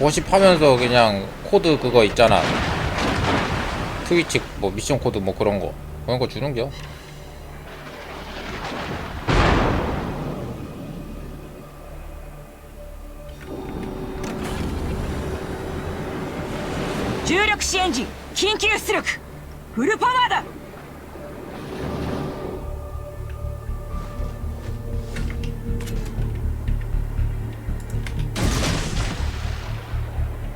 워십 하면서 그냥 코드 그거 있잖아 트위치 뭐 미션 코드 뭐 그런 거 그런 거 주는겨? 重力支援陣緊急出力フルパワーだ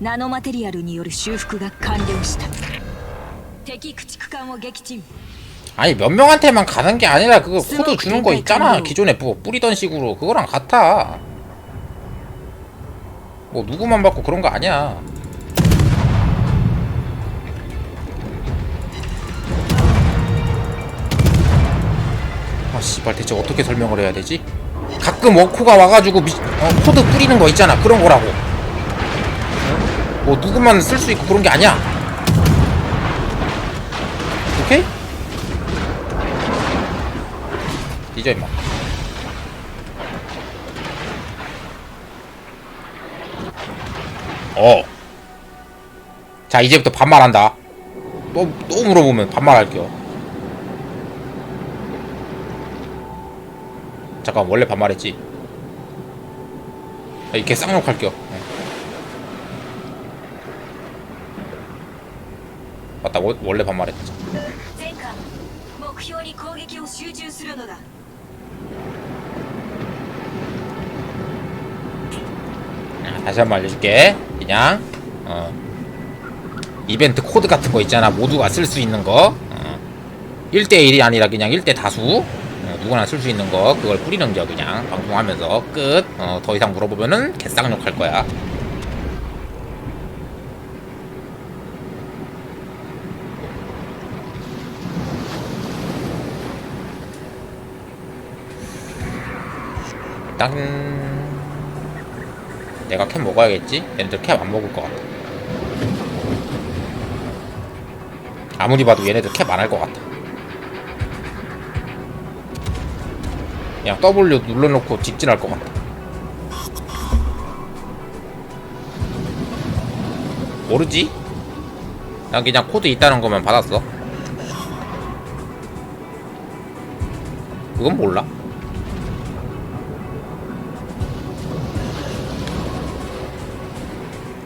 ナノマテリアルによる修復が完了した敵駆逐艦を撃沈 아니 몇 명한테만 가는 게 아니라 그거 코드 주는 거 있잖아 기존에 뭐 뿌리던 식으로 그거랑 같아 뭐 누구만 받고 그런 거 아니야 아 씨발 대체 어떻게 설명을 해야 되지? 가끔 워코가 와가지고 미, 어, 코드 뿌리는 거 있잖아 그런 거라고 어? 뭐 누구만 쓸 수 있고 그런 게 아니야. 오케이? 뒤져 임마 어. 자 이제부터 반말한다. 또, 또 물어보면 반말할게요. 잠깐 원래 반말했지? 아, 이렇게 쌍욕 할게요 응. 맞다. 원래 반말했다. 아, 다시 한번 알려줄게. 그냥 어. 이벤트 코드 같은 거 있잖아. 모두가 쓸 수 있는 거. 어. 1대1이 아니라 그냥 1대 다수. 어, 누구나 쓸 수 있는 거. 그걸 뿌리는 거 그냥. 방송하면서. 끝 어 더 이상 물어보면은 개쌍욕할 거야. 땅. 내가 캡 먹어야겠지? 얘네들 캡 안 먹을 것 같아. 아무리 봐도 얘네들 캡 안 할 것 같아. 그냥 W 눌러놓고 직진할 것 같아. 모르지? 난 그냥 코드 있다는 것만 받았어. 그건 몰라.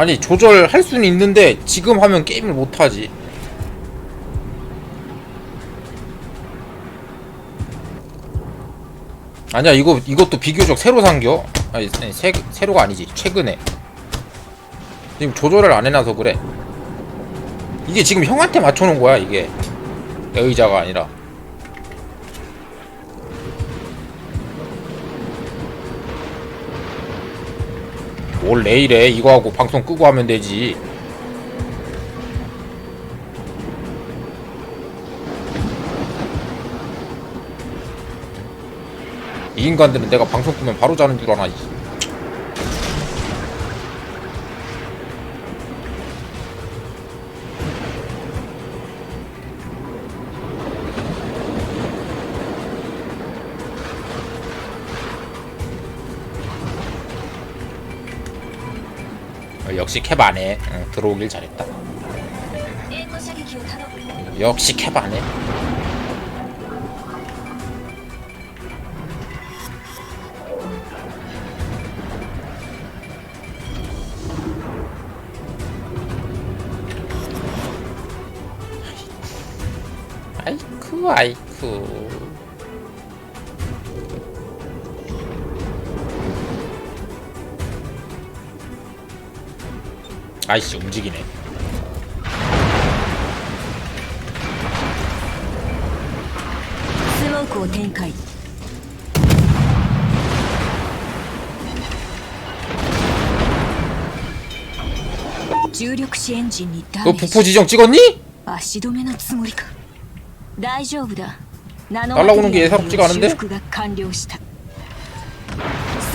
아니 조절할 수는 있는데 지금 하면 게임을 못 하지. 아니야 이거 이것도 비교적 새로 산겨. 아니 새, 새로가 아니지 최근에. 지금 조절을 안 해놔서 그래. 이게 지금 형한테 맞춰놓은 거야 이게 내 의자가 아니라. 뭘 내일에 이거 하고 방송 끄고 하면 되지. 이 인간들은 내가 방송 끄면 바로 자는 줄 아나. 역시 캡 안에 응, 들어오길 잘했다. 역시 캡 안에. 아이쿠 아이쿠 아이씨 움직이네 스모크展開重力시 엔진 너 폭포 지정 찍었 니? 아시도메나つもりか大丈夫だ날라오는 게 예사롭지가 않은 데? 스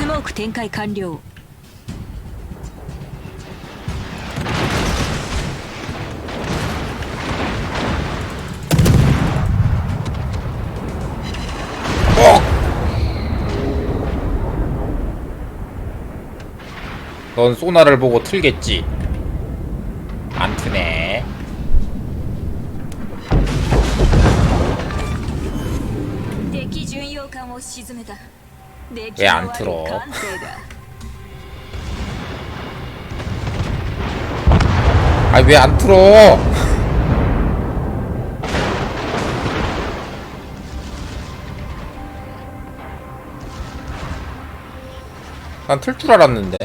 모크展開完了 넌 소나를 보고 틀겠지. 안 트네. 왜 안 틀어? 아니 왜안 틀어? 난 틀 줄 알았는데.